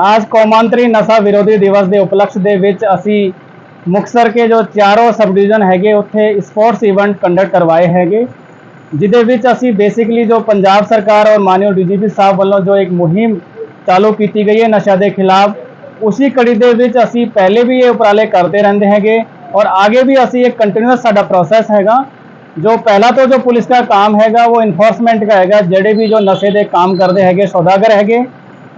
आज ਕੌਮਾਂਤਰੀ ਨਸ਼ਾ ਵਿਰੋਧੀ ਦਿਵਸ ਦੇ ਉਪਲਕਸ਼ ਦੇ ਵਿੱਚ ਅਸੀਂ ਮੁਕਤਸਰ ਕੇ ਜੋ ਚਾਰੋਂ ਸਬ ਡਿਵੀਜ਼ਨ ਹੈਗੇ ਉੱਥੇ ਸਪੋਰਟਸ ਇਵੈਂਟ ਕੰਡਕਟ ਕਰਵਾਏ ਹੈਗੇ ਜਿਹਦੇ ਵਿੱਚ ਅਸੀਂ ਬੇਸਿਕਲੀ ਜੋ ਪੰਜਾਬ ਸਰਕਾਰ ਔਰ ਮਾਨਯੋਗ ਡੀਜੀਪੀ ਸਾਹਿਬ ਵੱਲੋਂ ਜੋ ਇੱਕ ਮੁਹਿੰਮ ਚਾਲੂ ਕੀਤੀ ਗਈ ਹੈ ਨਸ਼ਾ ਦੇ ਖਿਲਾਫ ਉਸੇ ਕੜੀ ਦੇ ਵਿੱਚ ਅਸੀਂ ਪਹਿਲੇ ਵੀ ਇਹ ਉਪਰਾਲੇ ਕਰਦੇ ਰਹਿੰਦੇ ਹੈਗੇ ਔਰ ਆਗੇ ਵੀ ਅਸੀਂ ਇੱਕ ਕੰਟੀਨਿਊਸ ਸਾਡਾ ਪ੍ਰੋਸੈਸ ਹੈਗਾ ਜੋ ਪਹਿਲਾ तो जो पुलिस का काम हैगा वो इन्फोर्समेंट का हैगा ਜਿਹੜੇ ਵੀ ਜੋ ਨਸ਼ੇ ਦੇ ਕੰਮ ਕਰਦੇ ਹੈਗੇ ਸੌਦਾਗਰ ਹੈਗੇ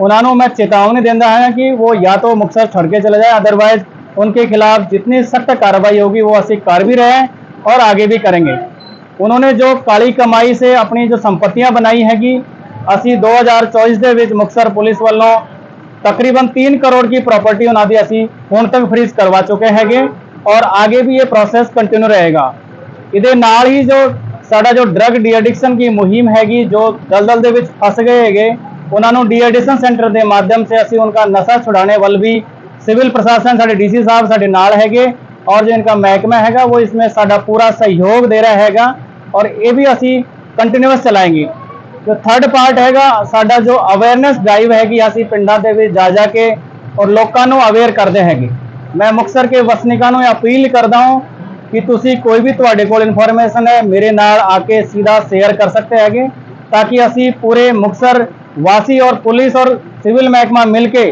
उन्होंने मैं चेतावनी देता है कि वो या तो मुक्तसर छड़ के चले जाए अदरवाइज़ उनके खिलाफ जितनी सख्त कार्रवाई होगी, वो असी कर भी रहे हैं और आगे भी करेंगे। उन्होंने जो काली कमाई से अपनी जो संपत्तियाँ बनाई हैगी असी दो हज़ार चौबीस के बीच मुक्तसर पुलिस वालों तकरीबन तीन करोड़ की प्रॉपर्टी उन्होंने असी हूँ तक फ्रीज करवा चुके हैं और आगे भी ये प्रोसैस कंटिन्यू रहेगा। ये ही जो साड़ा जो ड्रग डीएडिक्शन की मुहिम हैगी, जो दलदल के फस गए है उन्होंने ਨੂੰ सेंटर के माध्यम से ਸੇ उनका नशा छुड़ाने वाल भी सिविल प्रशासन साढ़े डीसी साहब साढ़े नाल है और जो इनका महकमा हैगा, वो इसमें साढ़ा पूरा सहयोग दे रहा हैगा, और ये भी असी कंटिन्यूस चलाएँगे। जो थर्ड पार्ट हैगा, साडा जो अवेयरनेस ड्राइव हैगी, असी पिंडा के भी जा जाके और लोगों अवेयर करते हैं मैं मुक्तसर के वसनिकों को अपील करता हूँ कि तुम कोई भी थोड़े को इन्फॉर्मेशन है, मेरे नाल आके सीधा शेयर कर सकते हैं ताकि असी पूरे मुक्तसर वासी और पुलिस और सिविल महकमा मिलके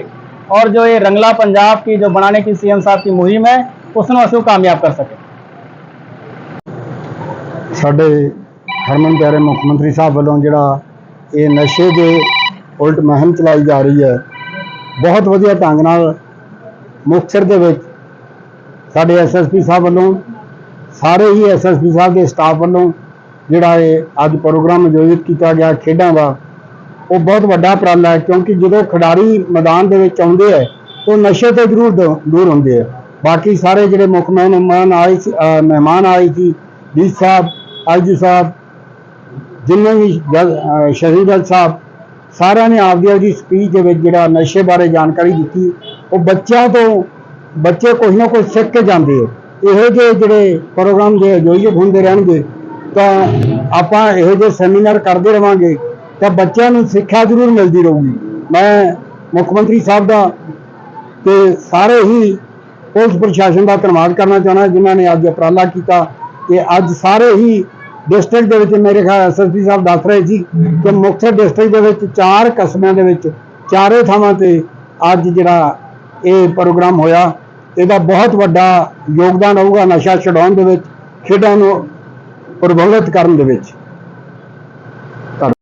और जो ये रंगला पंजाब की जो बनाने की सीएम साहब की मुहिम है उसमें असू कामयाब कर सके ਸਾਡੇ ਹਰਮਨ ਪਿਆਰੇ ਮੁੱਖ ਮੰਤਰੀ ਸਾਹਿਬ ਵੱਲੋਂ ਜਿਹੜਾ ਇਹ ਨਸ਼ੇ ਦੇ ਉਲਟ ਮੁਹਿੰਮ ਚਲਾਈ ਜਾ ਰਹੀ ਹੈ ਬਹੁਤ ਵਧੀਆ ਢੰਗ ਨਾਲ ਮੁਕਤਸਰ ਦੇ ਵਿੱਚ ਸਾਡੇ ਐਸਐਸਪੀ ਸਾਹਿਬ ਵੱਲੋਂ ਸਾਰੇ ਹੀ ਐਸਐਸਪੀ ਸਾਹਿਬ ਦੇ ਸਟਾਫ ਵੱਲੋਂ ਜਿਹੜਾ ਇਹ ਅੱਜ ਪ੍ਰੋਗਰਾਮ ਆਯੋਜਿਤ ਕੀਤਾ ਗਿਆ ਖੇਡਾਂ ਦਾ ਉਹ ਬਹੁਤ ਵੱਡਾ ਉਪਰਾਲਾ ਹੈ, ਕਿਉਂਕਿ ਜਦੋਂ ਖਿਡਾਰੀ ਮੈਦਾਨ ਦੇ ਵਿੱਚ ਆਉਂਦੇ ਹੈ, ਉਹ ਨਸ਼ੇ ਤੋਂ ਜ਼ਰੂਰ ਦੂ- ਦੂਰ ਹੁੰਦੇ ਹੈ। ਬਾਕੀ ਸਾਰੇ ਜਿਹੜੇ ਮੁੱਖ ਮਹਿਮਾਨ ਆਏ ਸੀ ਮਹਿਮਾਨ ਆਏ ਸੀ ਡੀ ਸਾਹਿਬ ਆਈਜੀ ਸਾਹਿਬ, ਜਿੰਨੇ ਵੀ ਜੱਜ- ਸ਼ਹੀਦ ਸਾਹਿਬ, ਸਾਰਿਆਂ ਨੇ ਆਪਦੀ ਆਪਦੀ ਸਪੀਚ ਦੇ ਵਿੱਚ ਜਿਹੜਾ ਨਸ਼ੇ ਬਾਰੇ ਜਾਣਕਾਰੀ ਦਿੱਤੀ। ਉਹ ਬੱਚਿਆਂ ਤੋਂ, ਬੱਚੇ ਕੁਝ ਨਾ ਕੁਝ ਸਿੱਖ ਕੇ ਜਾਂਦੇ ਆ ਇਹੋ ਜਿਹੇ ਜਿਹੜੇ ਪ੍ਰੋਗਰਾਮ ਜੇ ਆਯੋਜਿਤ ਹੁੰਦੇ ਰਹਿਣਗੇ, ਤਾਂ ਆਪਾਂ ਇਹੋ ਜਿਹੇ ਸੈਮੀਨਾਰ ਕਰਦੇ ਰਵਾਂਗੇ। ਤਾਂ ਬੱਚਿਆਂ ਨੂੰ ਸਿੱਖਿਆ ਜ਼ਰੂਰ ਮਿਲਦੀ ਰਹੂਗੀ। ਮੈਂ ਮੁੱਖ ਮੰਤਰੀ ਸਾਹਿਬ ਦਾ ਤੇ ਸਾਰੇ ਹੀ ਪੁਲਿਸ ਪ੍ਰਸ਼ਾਸਨ ਦਾ ਧੰਨਵਾਦ ਕਰਨਾ ਚਾਹੁੰਦਾ, ਜਿਨ੍ਹਾਂ ਨੇ ਅੱਜ ਉਪਰਾਲਾ ਕੀਤਾ ਕਿ ਅੱਜ ਸਾਰੇ ਹੀ ਡਿਸਟ੍ਰਿਕਟ ਦੇ ਵਿੱਚ ਮੇਰੇ ਖਿਆਲ ਐਸਐਸਪੀ ਸਾਹਿਬ ਦੱਸ ਰਹੇ ਸੀ ਕਿ ਮੁਕਤਸਰ ਡਿਸਟ੍ਰਿਕਟ ਦੇ ਵਿੱਚ ਚਾਰ ਕਸਬਿਆਂ ਦੇ ਵਿੱਚ ਚਾਰੇ ਥਾਵਾਂ ਤੇ ਅੱਜ ਜਿਹੜਾ ਇਹ ਪ੍ਰੋਗਰਾਮ ਹੋਇਆ, ਇਹਦਾ ਬਹੁਤ ਵੱਡਾ ਯੋਗਦਾਨ ਹੋਊਗਾ ਨਸ਼ਾ ਛਡਾਉਣ ਦੇ ਵਿੱਚ, ਖੇਡਾਂ ਨੂੰ ਪ੍ਰਬੰਧਿਤ ਕਰਨ ਦੇ ਵਿੱਚ।